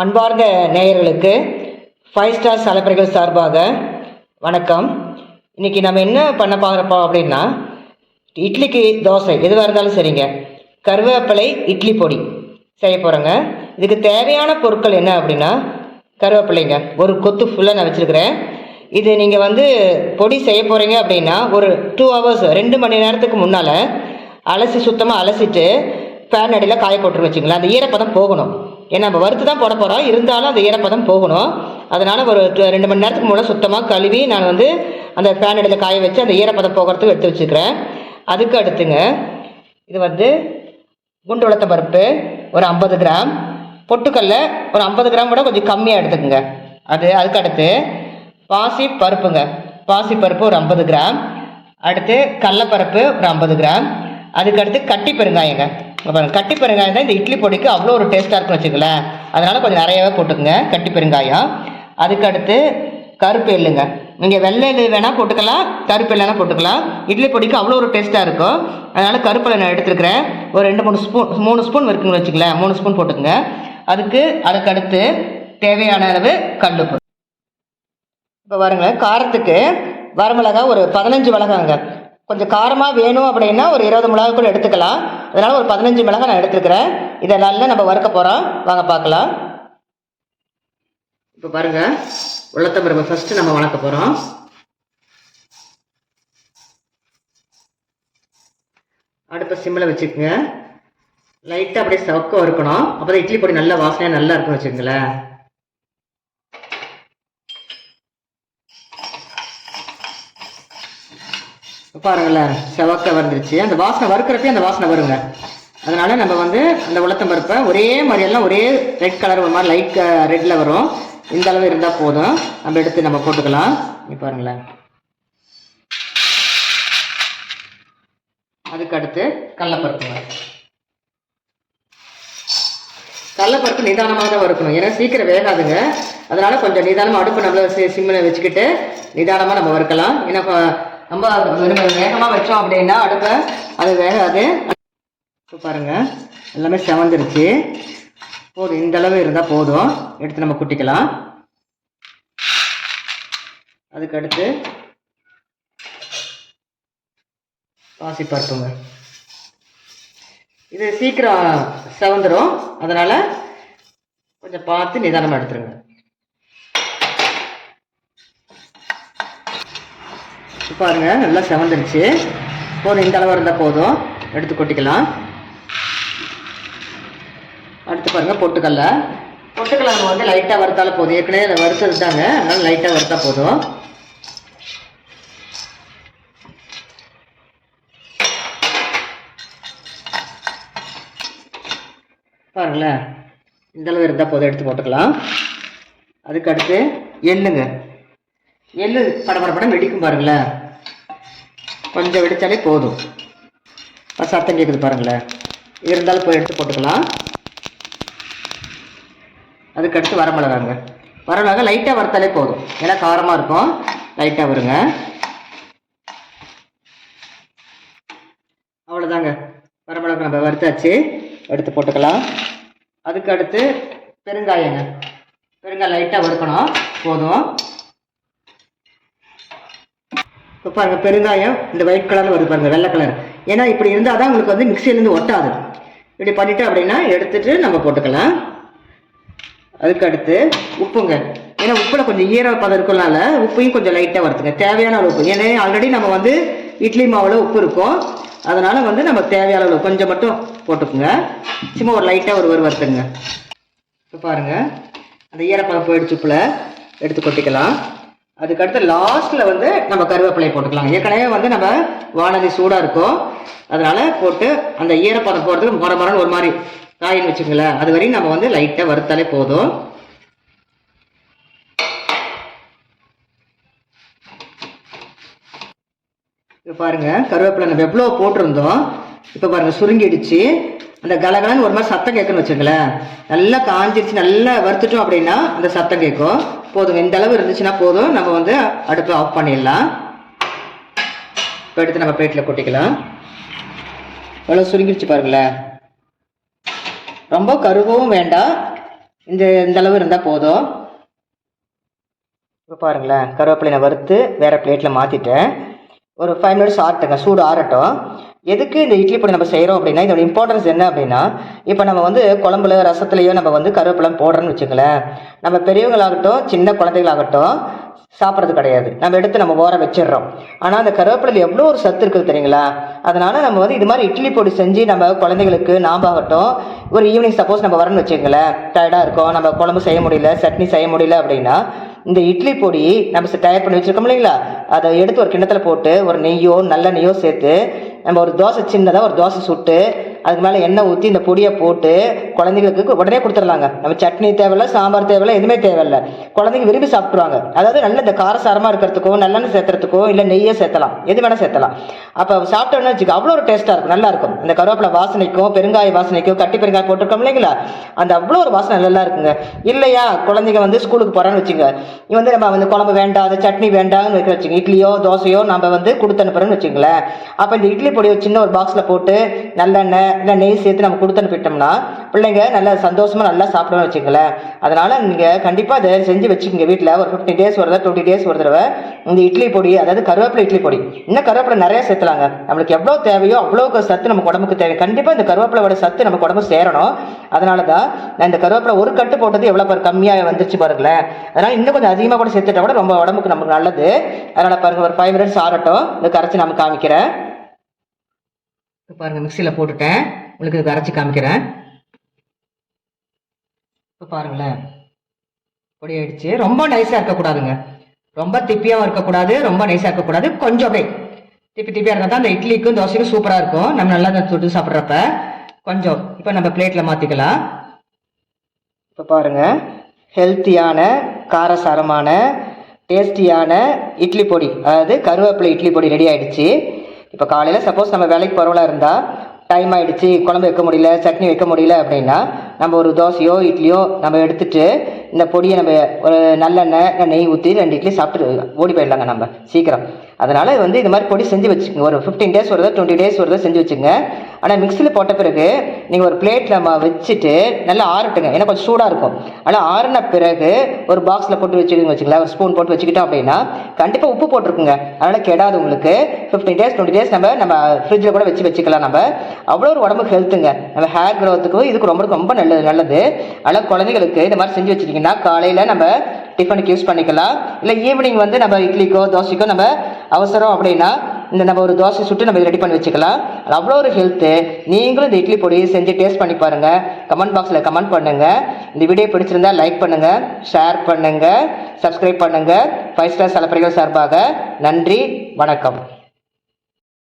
அன்பார்ந்த நேயர்களுக்கு five star தலைப்பறைகள் சார்பாக வணக்கம். இன்றைக்கி நம்ம என்ன பண்ண பார்க்குறப்போ அப்படின்னா இட்லிக்கு தோசை எதுவாக இருந்தாலும் சரிங்க. கருவேப்பிலை இட்லி பொடி செய்ய போகிறோங்க இதுக்கு தேவையான பொருட்கள் என்ன அப்படின்னா கருவேப்பிலைங்க. ஒரு கொத்து ஃபுல்லாக நான் வச்சுருக்கிறேன். இது நீங்கள் வந்து பொடி செய்ய போகிறீங்க அப்படின்னா ஒரு டூ ஹவர்ஸ் ரெண்டு மணி நேரத்துக்கு முன்னால் அலசி சுத்தமாக அலசிட்டு ஃபேன் அடியில் காய போட்டுரு வச்சுங்களேன் அந்த ஈரப்பதம் போகணும். ஏன்னா நம்ம வறுத்து தான் போட போகிறோம் இருந்தாலும் அந்த ஈரப்பதம் போகணும். அதனால் ஒரு ரெண்டு மணி நேரத்துக்கு முன்னாடி சுத்தமாக கழுவி நான் வந்து அந்த ஃபேன் அடியில் காய வச்சு அந்த ஈரப்பதம் போகிறதுக்கு எடுத்து வச்சுக்கிறேன். அதுக்கு அடுத்துங்க இது வந்து குண்டு உளுத்த பருப்பு ஒரு ஐம்பது கிராம் பொட்டுக்கல்ல ஒரு ஐம்பது கிராம் கூட கொஞ்சம் கம்மியாக எடுத்துக்கோங்க. அது அதுக்கு அடுத்து பாசி பருப்புங்க. பாசி பருப்பு ஒரு ஐம்பது கிராம் அடுத்து கடலப்பருப்பு ஒரு ஐம்பது கிராம் அதுக்கு அடுத்து கட்டி பெருங்காயங்க. அப்புறம் கட்டி பெருங்காயம் தான் இந்த இட்லி பொடிக்கு அவ்வளோ ஒரு டேஸ்ட்டாக இருக்குன்னு வச்சுக்கோங்களேன். அதனால் கொஞ்சம் நிறையவே போட்டுக்கோங்க கட்டி பெருங்காயம். அதுக்கடுத்து கருப்பு எள்ளுங்க. நீங்கள் வெள்ளை எள்ளு வேணால் போட்டுக்கலாம் கருப்பு எல்லாம் போட்டுக்கலாம். இட்லி பொடிக்கு அவ்வளோ ஒரு டேஸ்ட்டாக இருக்கும் அதனால் கருப்பில் நான் எடுத்துருக்கிறேன். ஒரு ரெண்டு மூணு ஸ்பூன் மூணு ஸ்பூன் இருக்குன்னு வச்சுக்கலேன் மூணு ஸ்பூன் போட்டுக்கோங்க. அதுக்கு அதுக்கடுத்து தேவையான அளவு கல்லுப்பு. இப்போ பாருங்களேன் காரத்துக்கு வரமிளகா ஒரு பதினஞ்சு மிளகாங்க கொஞ்சம் காரமாக வேணும் அப்படின்னா ஒரு இருபது மிளகா கூட எடுத்துக்கலாம். அதனால் ஒரு பதினஞ்சு மிளகாய் நான் எடுத்துருக்கிறேன். இதை நல்லா நம்ம வறுக்க போகிறோம் வாங்க பார்க்கலாம். இப்போ பாருங்க. உளுத்தம்பருப்பு ஃபஸ்ட்டு நம்ம வளர்க்க போகிறோம் அடுப்பை சிம்மில் வச்சுக்கோங்க. லைட்டாக அப்படியே சவுக்க வறுக்கணும். அப்போ தான் இட்லி பொடி நல்லா வாசனையாக நல்லா இருக்கும் வச்சுக்கோங்களேன். பாருங்களேன் செவக்க வந்துருச்சு. அந்த வாசனை வறுக்கிறப்பே அந்த வாசனை வருங்க. அதனால நம்ம வந்து அந்த உளுத்தம் பருப்பை ஒரே மாதிரியெல்லாம் ஒரே ரெட் கலர் ஒரு மாதிரி லைட் ரெட்டில் வரும். இந்த அளவு இருந்தால் போதும். நம்ம எடுத்து நம்ம போட்டுக்கலாம். நீ பாருங்களேன். அதுக்கு அடுத்து கடலப்பருப்புங்க கடலப்பருப்பு நிதானமாக தான் வறுக்கணும். ஏன்னா சீக்கிரம் வேகாதுங்க. அதனால கொஞ்சம் நிதானமாக அடுப்பு நம்மள சிம்மில் வச்சுக்கிட்டு நிதானமாக நம்ம வறுக்கலாம். ஏன்னா ரொம்ப வேகமாக வச்சோம் அப்படின்னா அடுப்பை அது வேகாது. இப்போ பாருங்கள் எல்லாமே செவந்துருச்சு. போதும் இந்த அளவு இருந்தால் போதும். எடுத்து நம்ம குட்டிக்கலாம். அதுக்கு அடுத்து பாசிப்பருப்புங்க இது சீக்கிரம் செவந்துடும் அதனால் கொஞ்சம் பார்த்து நிதானமாக எடுத்துருங்க. பாருங்கள் பாருங்க நல்லா செவந்துருச்சு. போதும் இந்த அளவு இருந்தால் போதும். எடுத்து கொட்டிக்கலாம். அடுத்து பாருங்கள் பொட்டுக்கல்ல. பொட்டுக்கல்ல நம்ம வந்து லைட்டாக வறுத்தாலும் போதும். ஏற்கனவே அதை வறுத்தது தாங்க அதனால லைட்டாக வறுத்தா போதும். பாருங்களேன். இந்தளவு இருந்தால் போதும். எடுத்து போட்டுக்கலாம். அதுக்கு அடுத்து எள்ளுங்க எள்ளு படபடப்படம் வெடிக்கும் பாருங்களேன். கொஞ்சம் வெடித்தாலே போதும். அது சத்தம் கேட்குது பாருங்களேன். இருந்தாலும் போய் எடுத்து போட்டுக்கலாம். அதுக்கு அடுத்து வரமிளகாங்க வரமிளகா லைட்டாக வறுத்தாலே போதும். ஏன்னா காரமாக இருக்கும். லைட்டாக வருங்க. அவ்வளோதாங்க வரமிளகா நம்ம வறுத்தாச்சு. எடுத்து போட்டுக்கலாம். அதுக்கு அடுத்து பெருங்காயங்க. பெருங்காயம் லைட்டாக வறுக்கணும். போதும். இப்போ பாருங்க பெருங்காயம் இந்த ஒயிட் கலரில் வருது பாருங்க வெள்ளை கலர் ஏன்னா இப்படி இருந்தால் தான் உங்களுக்கு வந்து மிக்சியிலேருந்து ஒட்டாது. இப்படி பண்ணிவிட்டு அப்படின்னா எடுத்துட்டு நம்ம போட்டுக்கலாம். அதுக்கு அடுத்து உப்புங்க. ஏன்னா உப்பில் கொஞ்சம் ஈரப்பதம் இருக்கனால உப்பையும் கொஞ்சம் லைட்டாக வருதுங்க தேவையான அளவு உப்பு. ஏன்னா ஆல்ரெடி நம்ம வந்து இட்லி மாவில் உப்பு இருக்கும். அதனால் வந்து நம்ம தேவையான அளவு கொஞ்சம் மட்டும் போட்டுக்குங்க. சும்மா ஒரு லைட்டாக ஒரு ஒரு வருத்துங்க இப்போ பாருங்க அந்த ஈரப்பதம் போயிடுச்சு உப்பில். எடுத்து கொட்டிக்கலாம். அதுக்கடுத்து லாஸ்ட்டில் வந்து நம்ம கருவேப்பிலை போட்டுக்கலாம் ஏற்கனவே வந்து நம்ம வானதி சூடாக இருக்கும். அதனால போட்டு அந்த ஈரப்பதம் போடுறதுக்கு மொர மரன்னு ஒரு மாதிரி காயின்னு வச்சுங்களேன் அது வரையும் நம்ம வந்து லைட்டாக வறுத்தாலே போதும். இப்போ பாருங்க கருவேப்பிலை நம்ம எவ்வளோ போட்டிருந்தோம். இப்போ பாருங்க சுருங்கிடுச்சு. அந்த கலகலன்னு ஒரு மாதிரி சத்தம் கேட்குன்னு வச்சுங்களேன் நல்லா காஞ்சிருச்சு நல்லா வறுத்துட்டோம் அப்படின்னா அந்த சத்தம் கேட்கும். போதும். இந்த அளவு இருந்துச்சுன்னா போதும். நம்ம வந்து அடுப்பை ஆஃப் பண்ணிடலாம். இப்போ எடுத்து நம்ம பிளேட்டில் கொட்டிக்கலாம். எவ்வளோ சுருங்கிடுச்சு பாருங்களேன். ரொம்ப கருகவும் வேண்டாம். இந்த இந்த அளவு இருந்தால் போதும். இப்போ பாருங்களேன். கருவேப்பிலை நான் வறுத்து வேறு பிளேட்டில் மாற்றிட்டேன் ஒரு ஃபைவ் மினிட்ஸ் ஆறட்டுங்க. சூடு ஆறட்டும். எதுக்கு இந்த இட்லி பொடி நம்ம செய்கிறோம் அப்படின்னா இதோட இம்பார்ட்டன்ஸ் என்ன அப்படின்னா இப்போ நம்ம வந்து குழம்புல ரசத்துலேயோ நம்ம வந்து கருவேப்பிலம் போடுறோன்னு வச்சுங்களேன் நம்ம பெரியவங்களாகட்டும் சின்ன குழந்தைகளாகட்டும் சாப்பிட்றது கிடையாது. நம்ம எடுத்து நம்ம ஓர வச்சிடுறோம். ஆனால் அந்த கருவேப்பிலையில் எவ்வளோ ஒரு சத்து இருக்குது தெரியுங்களா? அதனால் நம்ம வந்து இது மாதிரி இட்லி பொடி செஞ்சு நம்ம குழந்தைங்களுக்கு நாம் ஆகட்டும் ஒரு ஈவினிங் சப்போஸ் நம்ம வரணும்னு வச்சுங்களேன் டயர்டாக இருக்கோம் நம்ம குழம்பு செய்ய முடியல சட்னி செய்ய முடியல அப்படின்னா இந்த இட்லி பொடி நம்ம தயார் பண்ணி வச்சுருக்கோம் இல்லைங்களா? அதை எடுத்து ஒரு கிண்ணத்தில் போட்டு ஒரு நெய்யோ நல்ல நெய்யோ சேர்த்து நம்ம ஒரு தோசை சின்னதாக ஒரு தோசை சுட்டு அதுக்கு மேலே எண்ணெய் ஊற்றி இந்த பொடியை போட்டு குழந்தைங்களுக்கு உடனே கொடுத்துடலாங்க. நம்ம சட்னி தேவையில்ல சாம்பார் தேவையில்ல எதுவுமே தேவையில்ல. குழந்தைங்க விரும்பி சாப்பிட்ருவாங்க அதாவது நல்ல இந்த காரசாரமாக இருக்கிறதுக்கோ நல்லெண்ணெய் சேர்த்துறதுக்கோ இல்லை நெய்யை சேர்த்தலாம். எது வேணால் சேர்த்தலாம். அப்போ சாப்பிட்டோன்னு வச்சுக்கோ அவ்வளோ ஒரு டேஸ்ட்டாக இருக்கும். நல்லா இருக்கும். இந்த கருவேப்பிலை வாசனைக்கும் பெருங்காய வாசனைக்கும் கட்டி பெருங்காயம் போட்டிருக்கோம் இல்லைங்களா? அந்த அவ்வளோ ஒரு வாசனை நல்லா இருக்குங்க. இல்லையா குழந்தைங்க வந்து ஸ்கூலுக்கு போகிறான்னு வச்சுங்க இது வந்து நம்ம வந்து குழம்பு வேண்டாம் அந்த சட்னி வேண்டாம்னு வைக்க வச்சுங்க இட்லியோ தோசையோ நம்ம வந்து கொடுத்து அனுப்புகிறோன்னு வச்சுங்களேன் அப்போ இந்த இட்லி பொடி சின்ன ஒரு பாக்ஸில் போட்டு நல்லெண்ணெய் இல்லை நெய் சேர்த்து நம்ம கொடுத்து அனுப்பிட்டோம்னா பிள்ளைங்க நல்லா சந்தோஷமாக நல்லா சாப்பிடுவோம்னு வச்சுக்கங்களேன். அதனால் நீங்கள் கண்டிப்பாக அதை செஞ்சு வச்சுக்கோங்க வீட்டில் ஒரு ஃபிஃப்டி டேஸ் ஒரு தடவை டுவெண்ட்டி டேஸ் ஒரு தடவை. இந்த இட்லி பொடி அதாவது கருவேப்பிலை இட்லி பொடி. இன்னும் கருவேப்பிலை நிறைய சேர்த்துலாங்க. நம்மளுக்கு எவ்வளோ தேவையோ அவ்வளோக்கு சத்து நம்ம உடம்புக்கு தேவை. கண்டிப்பாக இந்த கருவேப்பிலையோட சத்து நம்ம உடம்பு சேரணும். அதனால தான் நான் இந்த கருவேப்பிலை ஒரு கட்டு போட்டது எவ்வளோ பேர் கம்மியாக வந்துருச்சு பாருங்களேன். அதனால் இன்னும் கொஞ்சம் அதிகமாக கூட சேர்த்துட்டா கூட ரொம்ப உடம்புக்கு நமக்கு நல்லது. அதனால் பாருங்கள் ஒரு ஃபைவ் மினிட்ஸ் ஆறட்டும். இந்த கரைச்சி நம்ம காமிக்கிறேன். இப்போ பாருங்கள் மிக்சியில் போட்டுட்டேன். உங்களுக்கு இது அரைச்சி காமிக்கிறேன். இப்போ பாருங்களேன். பொடி ஆயிடுச்சு. ரொம்ப நைஸாக இருக்கக்கூடாதுங்க. ரொம்ப திப்பியாகவும் இருக்கக்கூடாது ரொம்ப நைஸாக இருக்கக்கூடாது. கொஞ்சம். அப்படியே திப்பி திப்பியாக இருந்தால் தான் அந்த இட்லிக்கும் தோசைக்கும் சூப்பராக இருக்கும். நம்ம நல்லா அதை தொட்டு சாப்பிட்றப்ப கொஞ்சம். இப்போ நம்ம பிளேட்டில் மாற்றிக்கலாம் இப்போ பாருங்கள் ஹெல்த்தியான காரசாரமான டேஸ்டியான இட்லி பொடி. அதாவது கருவேப்பிலை இட்லி பொடி ரெடி ஆயிடுச்சு. இப்போ காலையில் சப்போஸ் நம்ம வேலைக்கு போகிறவங்களா இருந்தால் டைம் ஆகிடுச்சு குழம்பு வைக்க முடியல சட்னி வைக்க முடியல அப்படின்னா நம்ம ஒரு தோசையோ இட்லியோ நம்ம எடுத்துகிட்டு இந்த பொடியை நம்ம ஒரு நல்லெண்ணெய் நெய் ஊற்றி ரெண்டு இட்லி சாப்பிட்டு ஓடி போயிடலாங்க நம்ம சீக்கிரம். அதனால் வந்து இந்த மாதிரி பொடி செஞ்சு வச்சுக்கோங்க. ஒரு ஃபிஃப்டீன் டேஸ் வருதா டுவெண்ட்டி டேஸ் வருதா செஞ்சு வச்சுங்க ஆனால் மிக்சியில் போட்ட பிறகு நீங்கள் ஒரு பிளேட்டில் நம்ம வச்சுட்டு நல்லா ஆறட்டுங்க. ஏன்னா கொஞ்சம் சூடாக இருக்கும். ஆனால் ஆறின பிறகு ஒரு பாக்ஸில் போட்டு வச்சுக்கோங்க வச்சுங்களேன் ஒரு ஸ்பூன் போட்டு வச்சுக்கிட்டோம் அப்படின்னா கண்டிப்பாக உப்பு போட்டிருக்குங்க. அதனால் கெடாது உங்களுக்கு. ஃபிஃப்டீன் டேஸ் டுவெண்ட்டி டேஸ் நம்ம நம்ம ஃப்ரிட்ஜில் கூட வச்சு வச்சுக்கலாம் நம்ம. அவ்வளோ ஒரு உடம்புக்கு ஹெல்த்துங்க நம்ம ஹேர் க்ரோத்துக்கும் இதுக்கு ரொம்ப ரொம்ப நல்லது நல்லது. அதனால் குழந்தைகளுக்கு இந்த மாதிரி செஞ்சு வச்சுட்டிங்கன்னா காலையில் நம்ம டிஃபனுக்கு யூஸ் பண்ணிக்கலாம். இல்லை ஈவினிங் வந்து நம்ம இட்லிக்கோ தோசைக்கோ நம்ம அவசரம் அப்படின்னா இந்த நம்ம ஒரு தோசை சுட்டு நம்ம ரெடி பண்ணி வச்சுக்கலாம். அவ்வளோ ஒரு ஹெல்த்து நீங்களும் இந்த இட்லி பொடி செஞ்சு டேஸ்ட் பண்ணி பாருங்கள் கமெண்ட் பாக்ஸில் கமெண்ட் பண்ணுங்கள் இந்த வீடியோ பிடிச்சிருந்தா லைக் பண்ணுங்கள் ஷேர் பண்ணுங்கள் சப்ஸ்கிரைப் பண்ணுங்கள் ஃபைவ் ஸ்டார் செலப்ரிகள் சார்பாக நன்றி வணக்கம்.